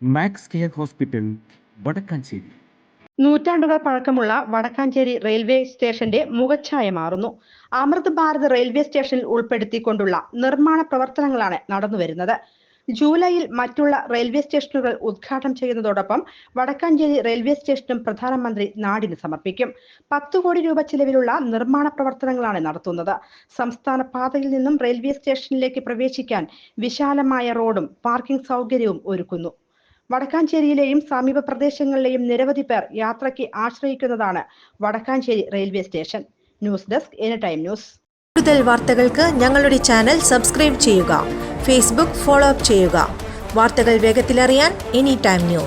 Max care hospital Vadakkanchery. നൂറ്റാണ്ടുകൾ പഴക്കമുള്ള Vadakkanchery railway സ്റ്റേഷന്റെ മുഖച്ഛായ മാറുന്നു. അമൃത് ഭാരത് റെയിൽവേ സ്റ്റേഷനിൽ ഉൾപ്പെടുത്തിക്കൊണ്ടുള്ള നിർമ്മാണ പ്രവർത്തനങ്ങളാണ് നടന്നുവരുന്നത് ജൂലൈയിൽ മറ്റുള്ള റെയിൽവേ സ്റ്റേഷനുകൾ ഉദ്ഘാടനം ചെയ്യുന്നതോടൊപ്പം വടക്കാഞ്ചേരി റെയിൽവേ സ്റ്റേഷനും പ്രധാനമന്ത്രി നാടിന് സമർപ്പിക്കും. പത്ത് കോടി രൂപ ചിലവിലുള്ള നിർമ്മാണ പ്രവർത്തനങ്ങളാണ് നടത്തുന്നത്. സംസ്ഥാന പാതയിൽ നിന്നും റെയിൽവേ സ്റ്റേഷനിലേക്ക് പ്രവേശിക്കാൻ വിശാലമായ റോഡും പാർക്കിംഗ് സൗകര്യവും ഒരുക്കുന്നു. വടക്കാഞ്ചേരിയിലെയും സമീപ പ്രദേശങ്ങളിലെയും നിരവധി പേർ യാത്രയ്ക്ക് ആശ്രയിക്കുന്നതാണ് Vadakkanchery railway station. News desk any time news. കൂടുതൽ വാർത്തകൾക്ക് ഞങ്ങളുടെ ചാനൽ സബ്സ്ക്രൈബ് ചെയ്യുക ഫേസ്ബുക്ക് ഫോളോ അപ്പ് ചെയ്യുക. വാർത്തകൾ വേഗത്തിലറിയാൻ എനി ടൈം ന്യൂസ്.